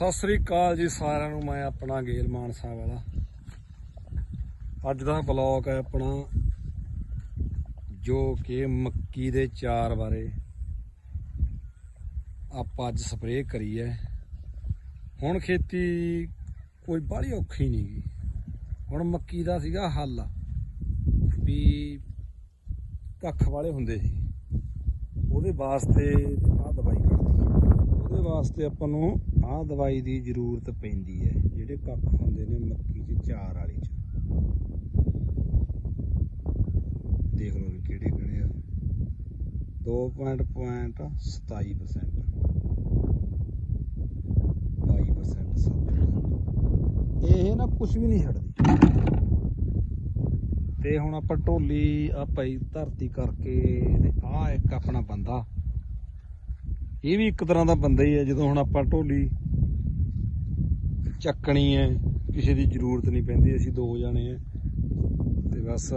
ਸਤਿ ਸ੍ਰੀ ਅਕਾਲ ਜੀ ਸਾਰਿਆਂ ਨੂੰ, ਮੈਂ ਆਪਣਾ ਗੇਲ ਮਾਨਸਾ ਵਾਲਾ। ਅੱਜ ਦਾ ਬਲੌਗ ਹੈ ਆਪਣਾ, ਜੋ ਕਿ ਮੱਕੀ ਦੇ ਚਾਰ ਬਾਰੇ ਆਪਾਂ ਅੱਜ ਸਪਰੇਅ ਕਰੀ ਹੈ ਹੁਣ ਖੇਤੀ ਕੋਈ ਬਾਹਲੀ ਔਖੀ ਨਹੀਂ ਗੀ। ਹੁਣ ਮੱਕੀ ਦਾ ਸੀਗਾ ਹੱਲ, ਵੀ ਕੱਖ ਵਾਲੇ ਹੁੰਦੇ ਸੀ। ਉਹਦੇ ਵਾਸਤੇ ਆਹ ਦਵਾਈ ਕਰਦੀ ਉਹਦੇ ਵਾਸਤੇ ਆਪਾਂ ਨੂੰ ਆਹ ਦਵਾਈ ਦੀ ਜ਼ਰੂਰਤ ਪੈਂਦੀ ਹੈ, ਜਿਹੜੇ ਕੱਖ ਹੁੰਦੇ ਨੇ ਮੱਕੀ 'ਚ, ਚਾਰ ਵਾਲੀ 'ਚ। ਦੇਖ ਲਓ ਵੀ ਕਿਹੜੇ ਕਿਹੜੇ ਆ। 2.27% 22% 7% ਇਹ ਨਾ ਕੁਝ ਵੀ ਨਹੀਂ ਛੱਡਦੀ। ਤੇ ਹੁਣ ਆਪਾਂ ਢੋਲੀ ਆ ਪਈ ਧਰਤੀ ਕਰਕੇ ਤੇ ਆ ਇੱਕ ਆਪਣਾ ਬੰਦਾ। ਇਹ ਵੀ ਇੱਕ ਤਰ੍ਹਾਂ ਦਾ ਬੰਦਾ ਹੀ ਹੈ, ਜਦੋਂ ਹੁਣ ਆਪਾਂ ਢੋਲੀ ਚੱਕਣੀ ਹੈ, ਕਿਸੇ ਦੀ ਜ਼ਰੂਰਤ ਨਹੀਂ ਪੈਂਦੀ, ਅਸੀਂ ਦੋ ਜਾਣੇ ਆ ਤੇ ਬਸ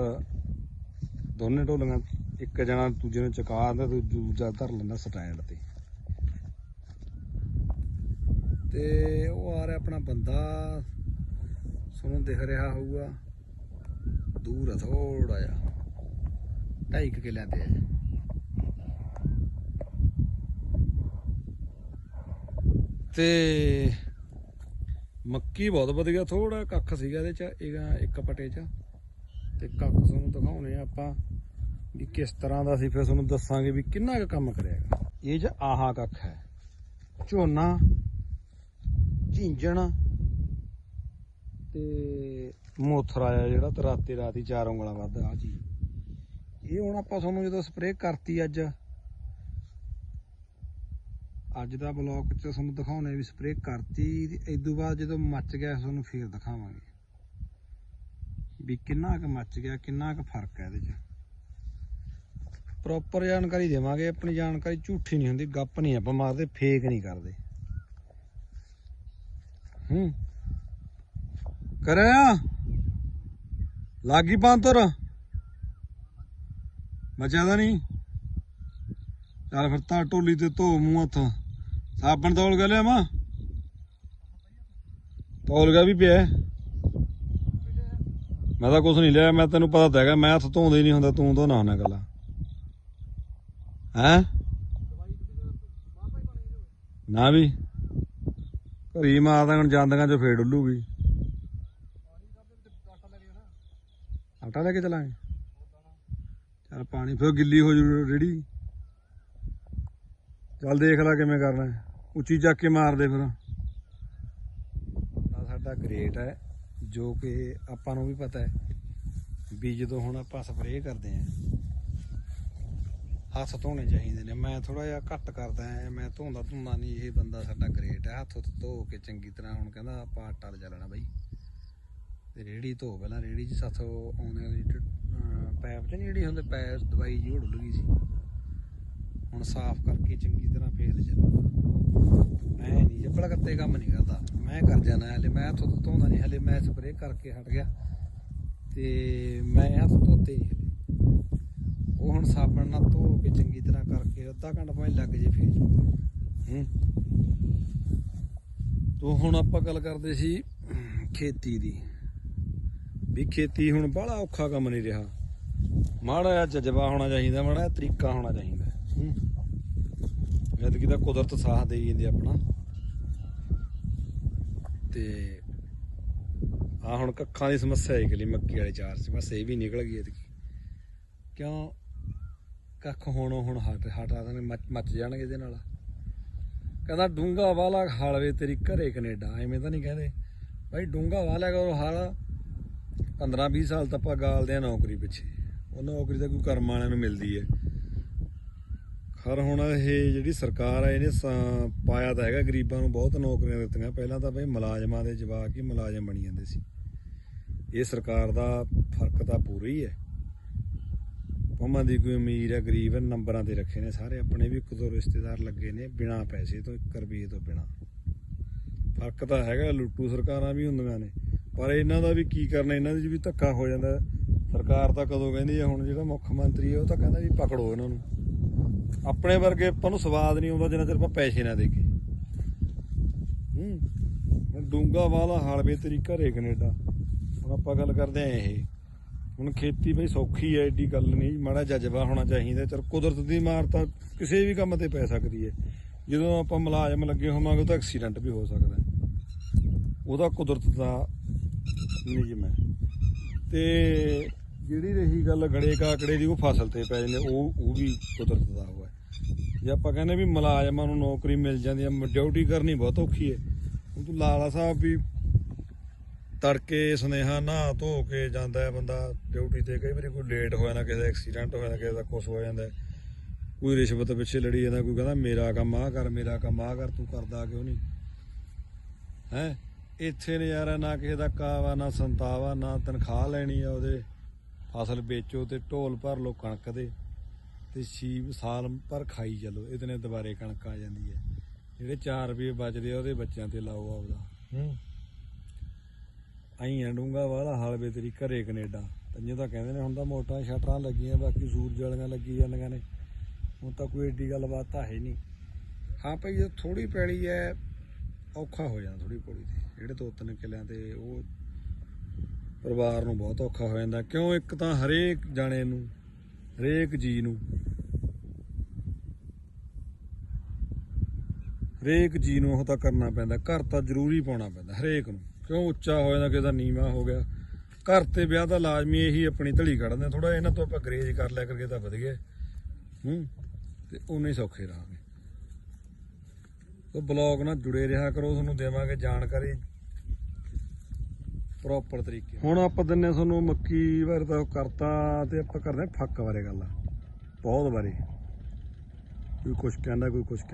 ਦੋਨੇ ਢੋਲੀਆਂ, ਇੱਕ ਜਣਾ ਦੂਜੇ ਨੂੰ ਚਕਾ ਦਿੰਦਾ ਤੇ ਦੂਜਾ ਧਰ ਲੈਂਦਾ ਸਟੈਂਡ ਤੇ। ਤੇ ਉਹ ਆ ਰਿਹਾ ਆਪਣਾ ਬੰਦਾ ਤੁਹਾਨੂੰ ਦਿਖ ਰਿਹਾ ਹੋਊਗਾ। ਦੂਰ ਆ ਥੋੜਾ ਜਿਹਾ। ਢਾਈ ਕੁ ਕਿੱਲਿਆਂ ਤੇ ਹੈ ਤੇ ਮੱਕੀ ਬਹੁਤ ਵਧੀਆ ਥੋੜਾ ਕੱਖ ਸੀਗਾ ਇਹਦੇ ਚ, ਇਹਦਾ ਇੱਕ ਪਟੇ ਚ। ਤੇ ਕੱਖ ਤੁਹਾਨੂੰ ਦਿਖਾਉਣੇ ਆ ਆਪਾਂ ਵੀ ਕਿਸ ਤਰ੍ਹਾਂ ਦਾ ਸੀ, ਫਿਰ ਤੁਹਾਨੂੰ ਦੱਸਾਂਗੇ ਵੀ ਕਿੰਨਾ ਕੁ ਕੰਮ ਕਰਿਆਗਾ ਇਹ ਚ ਆਹਾ ਕੱਖ ਹੈ। ਝੋਨਾ, ਝਿੰਜਣ ਤੇ ਮੋਥਰਾ ਆ ਜਿਹੜਾ ਤੇ ਰਾਤੇ ਰਾਤੀ ਚਾਰ ਉਂਗਲਾਂ ਵੱਧ ਆ ਜੀ ਇਹ ਹੁਣ ਆਪਾਂ ਤੁਹਾਨੂੰ ਜਦੋਂ ਸਪਰੇਅ ਕਰਤੀ ਅੱਜ ਅੱਜ ਦਾ ਬਲੌਗ ਚ ਤੁਹਾਨੂੰ ਦਿਖਾਉਣੇ ਵੀ ਸਪਰੇਅ ਕਰਤੀ, ਤੇ ਇਦੋਂ ਬਾਅਦ ਜਦੋਂ ਮੱਚ ਗਿਆ ਤੁਹਾਨੂੰ ਫੇਰ ਦਿਖਾਵਾਂਗੇ। ਵੀ ਕਿੰਨਾ ਕੁ ਮੱਚ ਗਿਆ, ਕਿੰਨਾ ਕੁ ਫ਼ਰਕ ਹੈ ਇਹਦੇ ਚ। ਪ੍ਰੋਪਰ ਜਾਣਕਾਰੀ ਦੇਵਾਂਗੇ, ਆਪਣੀ ਜਾਣਕਾਰੀ ਝੂਠੀ ਨਹੀਂ ਹੁੰਦੀ, ਗੱਪ ਨਹੀਂ ਆਪਾਂ ਮਾਰਦੇ ਫੇਕ ਨਹੀਂ ਕਰਦੇ। ਹੂੰ। ਕਰਿਆ? ਲਾਗੀ ਪੰਤਰ ਮਚਿਆ ਤਾਂ ਨਹੀਂ? ਚੱਲ ਫਿਰ ਤਾਂ ਢੋਲੀ ਤੇ ਧੋ ਮੂੰਹ ਹੱਥ। ਸਾਬਣ ਤੌਲ ਗਿਆ ਲਿਆ ਮਾ ਤੌਲ ਗਿਆ ਵੀ ਪਿਆ। ਮੈਂ ਤਾਂ ਕੁਝ ਨਹੀਂ ਲਿਆ, ਮੈਂ ਤੈਨੂੰ ਪਤਾ ਤਾਂ ਹੈਗਾ, ਮੈਂ ਹੱਥ ਧੋਂਦਾ ਹੀ ਨਹੀਂ ਹੁੰਦਾ, ਤੂੰ ਧੋਣਾ ਹੁੰਦਾ ਗੱਲਾਂ ਹੈ? ਨਾ ਵੀ। ਘਰੀ ਮਾਰਦਾ, ਹੁਣ ਜਾਂਦੀਆਂ ਜੋ ਫੇਰ ਡੁੱਲੂਗੀ। ਆਟਾ ਲੈ ਕੇ ਚਲਾਂਗੇ। ਚੱਲ ਪਾਣੀ ਫਿਰ ਗਿੱਲੀ ਹੋ ਜੂ ਰੇੜੀ। ਚੱਲ ਦੇਖ ਲੈ ਕਿਵੇਂ ਕਰਨਾ ਉੱਚੀ ਚੱਕ ਕੇ ਮਾਰ ਦੇ ਫਿਰ। ਸਾਡਾ ਗ੍ਰੇਟ ਹੈ, ਜੋ ਕਿ ਆਪਾਂ ਨੂੰ ਵੀ ਪਤਾ ਹੈ ਵੀ ਜਦੋਂ ਹੁਣ ਆਪਾਂ ਸਪਰੇਅ ਕਰਦੇ ਆਂ ਹੱਥ ਧੋਣੇ ਚਾਹੀਦੇ ਨੇ। ਮੈਂ ਥੋੜਾ ਜਿਹਾ ਘੱਟ ਕਰਦਾ ਹਾਂ, ਮੈਂ ਧੋਂਦਾ ਧੁੰਦਾ ਨਹੀਂ, ਇਹ ਬੰਦਾ ਸਾਡਾ ਗ੍ਰੇਟ ਹੈ। ਹੱਥ ਧੋ ਕੇ ਚੰਗੀ ਤਰ੍ਹਾਂ ਹੁਣ ਕਹਿੰਦਾ ਆਪਾਂ ਆਟਾ ਲੈ ਚੱਲਣਾ ਬਾਈ। ਤੇ ਰੇੜੀ ਧੋ ਪਹਿਲਾਂ, ਰੇੜੀ 'ਚ ਸਾਥੋਂ ਆਉਂਦੇ ਵਾਲੀ ਪੈਪ 'ਚ ਨਹੀਂ ਜਿਹੜੀ ਹੁੰਦੇ, ਪੈਪ ਦਵਾਈ ਜੀ ਉੜ ਗਈ ਸੀ। ਹੁਣ ਸਾਫ਼ ਕਰਕੇ ਚੰਗੀ ਤਰ੍ਹਾਂ ਫੇਰ ਚੱਲੂਗਾ ਮੈਂ ਨਹੀਂ ਜੱਬੜ ਕੱਤੇ ਕੰਮ ਨਹੀਂ ਕਰਦਾ। ਮੈਂ ਕਰ ਜਾਣਾ ਹਲੇ, ਮੈਂ ਹੱਥ ਧੋਂਦਾ ਨਹੀਂ, ਹਲੇ ਮੈਂ ਸਪਰੇਅ ਕਰਕੇ ਹਟ ਗਿਆ। ਤੇ ਮੈਂ ਹੱਥ ਧੋਤੇ ਨਹੀਂ ਹਲੇ। ਉਹ ਹੁਣ ਸਾਬਣ ਨਾਲ ਧੋ ਕੇ ਚੰਗੀ ਤਰ੍ਹਾਂ ਕਰਕੇ ਅੱਧਾ ਘੰਟਾ ਭਾਵੇਂ ਲੱਗ ਜੇ ਫੇਰ। ਹੂੰ। ਤੋ ਹੁਣ ਆਪਾਂ ਗੱਲ ਕਰਦੇ ਸੀ ਖੇਤੀ ਦੀ। ਵੀ ਖੇਤੀ ਹੁਣ ਬੜਾ ਔਖਾ ਕੰਮ ਨਹੀਂ ਰਿਹਾ। ਮਾੜਾ ਜਿਹਾ ਜਜ਼ਬਾ ਹੋਣਾ ਚਾਹੀਦਾ, ਮਾੜਾ ਜਿਹਾ ਤਰੀਕਾ ਹੋਣਾ ਚਾਹੀਦਾ। ਐਤਕੀ ਤਾਂ ਕੁਦਰਤ ਸਾਥ ਦੇਈ ਜਾਂਦੀ ਆਪਣਾ। ਤੇ ਆ ਹੁਣ ਕੱਖਾਂ ਦੀ ਸਮੱਸਿਆ ਹੈ ਕਿ ਮੱਕੀ ਵਾਲੇ ਚਾਰ ਸੀ ਬਸ ਇਹ ਵੀ ਨਿਕਲ ਗਈ ਐਤਕੀ। ਕਿਉਂ? ਕੱਖ ਹੁਣ ਹੁਣ ਹਟ ਹਟਾ ਦੇਣੇ ਮੱਚ ਜਾਣਗੇ ਇਹਦੇ ਨਾਲ। ਕਹਿੰਦਾ ਡੂੰਗਾ ਵਾਲਾ ਹਾਲਵੇ ਤੇਰੀ ਘਰੇ ਕੈਨੇਡਾ। ਐਵੇਂ ਤਾਂ ਨਹੀਂ ਕਹਿੰਦੇ। ਭਾਈ ਡੂੰਗਾ ਵਾਲਾ ਕਰੋ ਹਾਲ। 15 20 ਸਾਲ ਤਾਂ ਆਪਾਂ ਗਾਲਦੇ ਆ ਨੌਕਰੀ ਪਿੱਛੇ। ਉਹ ਨੌਕਰੀ ਤਾਂ ਕੋਈ ਕਰਮ ਵਾਲਿਆਂ ਨੂੰ ਮਿਲਦੀ ਹੈ ਹਰ ਹੁਣ ਇਹ ਜਿਹੜੀ ਸਰਕਾਰ ਆ, ਇਹਨੇ ਪਾਇਆ ਤਾਂ ਹੈਗਾ, ਗਰੀਬਾਂ ਨੂੰ ਬਹੁਤ ਨੌਕਰੀਆਂ ਦਿੱਤੀਆਂ। ਪਹਿਲਾਂ ਤਾਂ ਬਈ ਮੁਲਾਜ਼ਮਾਂ ਦੇ ਜਵਾਕ ਹੀ ਮੁਲਾਜ਼ਮ ਬਣੀ ਜਾਂਦੇ ਸੀ। ਇਹ ਸਰਕਾਰ ਦਾ ਫ਼ਰਕ ਤਾਂ ਪੂਰਾ ਹੀ ਹੈ। ਭਾਵੇਂ ਦੀ ਕੋਈ ਅਮੀਰ ਹੈ ਗਰੀਬ ਹੈ ਨੰਬਰਾਂ ਤੇ ਰੱਖੇ ਨੇ ਸਾਰੇ। ਆਪਣੇ ਵੀ ਇੱਕ ਦੋ ਰਿਸ਼ਤੇਦਾਰ ਲੱਗੇ ਨੇ ਬਿਨਾ ਪੈਸੇ ਤੋਂ 1 ਰੁਪਏ ਤੋਂ ਬਿਨਾ। ਫ਼ਰਕ ਤਾਂ ਹੈਗਾ, ਲੁੱਟੂ ਸਰਕਾਰਾਂ ਵੀ ਹੁੰਦੀਆਂ ਨੇ। ਪਰ ਇਹਨਾਂ ਦਾ ਵੀ ਕੀ ਕਰਨਾ, ਇਹਨਾਂ ਦੇ 'ਚ ਵੀ ਧੱਕਾ ਹੋ ਜਾਂਦਾ। ਸਰਕਾਰ ਤਾਂ ਕਦੋਂ ਕਹਿੰਦੀ ਹੈ ਹੁਣ ਜਿਹੜਾ ਮੁੱਖ ਮੰਤਰੀ ਹੈ ਉਹ ਤਾਂ ਕਹਿੰਦਾ ਵੀ ਪਕੜੋ ਇਹਨਾਂ ਨੂੰ। ਆਪਣੇ ਵਰਗੇ ਆਪਾਂ ਨੂੰ ਸਵਾਦ ਨਹੀਂ ਆਉਂਦਾ ਜਿੰਨਾ ਚਿਰ ਆਪਾਂ ਪੈਸੇ ਨਾ ਦੇਗੇ ਹੂੰ। ਹੁਣ ਡੂੰਗਾ ਵਾਲਾ ਹਾਲਵੇ ਤੇਰੀ ਘਰੇ ਕੈਨੇਡਾ। ਹੁਣ ਆਪਾਂ ਗੱਲ ਕਰਦੇ ਆਂ ਇਹ। ਹੁਣ ਖੇਤੀ ਬਈ ਸੌਖੀ ਐ, ਏਡੀ ਗੱਲ ਨਹੀਂ। ਮਾੜਾ ਜਜ਼ਬਾ ਹੋਣਾ ਚਾਹੀਦਾ। ਚਲ ਕੁਦਰਤ ਦੀ ਮਾਰ ਤਾਂ ਕਿਸੇ ਵੀ ਕੰਮ ਤੇ ਪੈ ਸਕਦੀ ਹੈ ਜਦੋਂ ਆਪਾਂ ਮੁਲਾਜ਼ਮ ਲੱਗੇ ਹੋਵਾਂਗੇ ਤਾਂ ਐਕਸੀਡੈਂਟ ਵੀ ਹੋ ਸਕਦਾ ਉਹਦਾ ਕੁਦਰਤ ਦਾ ਨਿਯਮ ਹੈ ਤੇ ਜਿਹੜੀ ਰਹੀ ਗੱਲ ਗੜੇ ਕਾਕੜੇ ਦੀ, ਉਹ ਫਸਲ ਤੇ ਪੈ ਜਾਂਦੇ, ਉਹ ਉਹ ਵੀ ਕੁਦਰਤ ਦਾ ਹੋਇਆ। ਜੇ ਆਪਾਂ ਕਹਿੰਦੇ ਵੀ ਮੁਲਾਜ਼ਮਾਂ ਨੂੰ ਨੌਕਰੀ ਮਿਲ ਜਾਂਦੀ ਹੈ ਡਿਊਟੀ ਕਰਨੀ ਬਹੁਤ ਔਖੀ ਹੈ ਹੁਣ ਤੂੰ ਲਾਲਾ ਸਾਹਿਬ ਵੀ ਤੜਕੇ ਸੁਨੇਹਾ ਨਹਾ ਧੋ ਕੇ ਜਾਂਦਾ ਬੰਦਾ, ਡਿਊਟੀ ਤੇ, ਕਈ ਵਾਰੀ ਕੋਈ ਲੇਟ ਹੋਇਆ ਨਾ, ਕਿਸੇ ਦਾ ਐਕਸੀਡੈਂਟ ਹੋਇਆ ਨਾ, ਕਿਸੇ ਦਾ ਕੁਛ ਹੋ ਜਾਂਦਾ ਕੋਈ ਰਿਸ਼ਵਤ ਪਿੱਛੇ ਲੜੀ ਜਾਂਦਾ, ਕੋਈ ਕਹਿੰਦਾ, ਮੇਰਾ ਕੰਮ ਆ ਕਰ, ਮੇਰਾ ਕੰਮ ਆ ਕਰ, ਤੂੰ ਕਰਦਾ ਕਿਉਂ ਨਹੀਂ? ਹੈ? ਇੱਥੇ ਨਜ਼ਾਰਾ ਨਾ ਕਿਸੇ ਦਾ ਕਾਵਾ ਨਾ ਸੰਤਾਵਾ, ਨਾ ਤਨਖਾਹ ਲੈਣੀ ਆ ਉਹਦੇ। ਫਸਲ ਵੇਚੋ ਤੇ ਢੋਲ ਭਰ ਲੋ ਕਣਕ ਦੇ ਤੇ ਛੀ ਸਾਲ ਭਰ ਖਾਈ ਚੱਲੋ ਇਤਨੇ ਦੁਬਾਰੇ ਕਣਕ ਆ ਜਾਂਦੀ ਹੈ। ਜਿਹੜੇ 4 ਰੁਪਏ ਬਚਦੇ ਆ ਉਹਦੇ ਬੱਚਿਆਂ ਤੇ ਲਾਓ ਆਪਦਾ। ਹੂੰ। ਆਈ ਡੂੰਗਾ ਵਾਲਾ ਹਾਲ ਵੇ ਤੇਰੀ ਘਰੇ ਕੈਨੇਡਾ। ਤੰਨੇ ਤਾਂ ਕਹਿੰਦੇ ਨੇ ਹੁਣ ਤਾਂ ਮੋਟਾਂ ਸ਼ਟਰਾਂ ਲੱਗੀਆਂ ਬਾਕੀ ਸੂਰਜ ਵਾਲੀਆਂ ਲੱਗੀ ਜਾਂਦੀਆਂ ਨੇ। ਹੁਣ ਤਾਂ ਕੋਈ ਏਡੀ ਗੱਲਬਾਤ ਤਾਂ ਹੈ ਨਹੀਂ। ਹਾਂ ਭਾਈ ਜੇ ਥੋੜੀ ਪੈਲੀ ਐ ਔਖਾ ਹੋ ਜਾਂਦਾ ਥੋੜੀ ਪੌੜੀ ਤੇ। ਜਿਹੜੇ ਦੋ ਤਿੰਨ ਕਿੱਲਿਆਂ ਤੇ ਉਹ ਪਰਿਵਾਰ ਨੂੰ ਬਹੁਤ ਔਖਾ ਹੋ ਜਾਂਦਾ। ਕਿਉਂ? ਇੱਕ ਤਾਂ ਹਰੇਕ ਜਾਣੇ ਨੂੰ, ਹਰੇਕ ਜੀ ਨੂੰ, ਹਰੇਕ ਜੀ ਨੂੰ ਉਹ ਤਾਂ ਕਰਨਾ ਪੈਂਦਾ। ਘਰ ਤਾਂ ਜ਼ਰੂਰੀ ਪਾਉਣਾ ਪੈਂਦਾ, ਹਰੇਕ ਨੂੰ। ਕਿਉਂ? ਉੱਚਾ ਹੋ ਜਾਂਦਾ, ਕਿਸੇ ਦਾ ਨੀਵਾ ਹੋ ਗਿਆ। ਘਰ ਤੇ ਵਿਆਹ ਦਾ ਲਾਜ਼ਮੀ ਇਹੀ ਆਪਣੀ ਢਲੀ ਕੱਢਦੇ ਥੋੜਾ ਇਹਨਾਂ ਤੋਂ ਆਪਾਂ ਗਰੇਜ ਕਰ ਲਿਆ ਕਰਕੇ ਤਾਂ ਵਧੀਆ। ਹੂੰ? ਤੇ ਉਨੇ ਸੌਖੇ ਰਹਾਂਗੇ। ਤੋ ਬਲੌਗ ਨਾਲ ਜੁੜੇ ਰਿਹਾ ਕਰੋ, ਤੁਹਾਨੂੰ ਦੇਵਾਂਗੇ ਜਾਣਕਾਰੀ। ਪ੍ਰੋਪਰ ਤਰੀਕੇ ਹੁਣ ਆਪਾਂ ਦਿੰਨੇ ਤੁਹਾਨੂੰ ਮੱਕੀ ਬਾਰੇ ਤਾਂ ਕਰਤਾ ਤੇ ਆਪਾਂ ਕਰਦੇ ਹਾਂ ਫੱਕ ਬਾਰੇ ਗੱਲ। ਬਹੁਤ ਬਾਰੇ। ਕੋਈ ਕੁਛ ਕਹਿੰਦਾ, ਕੋਈ ਕੁਛ ਕਹਿੰਦਾ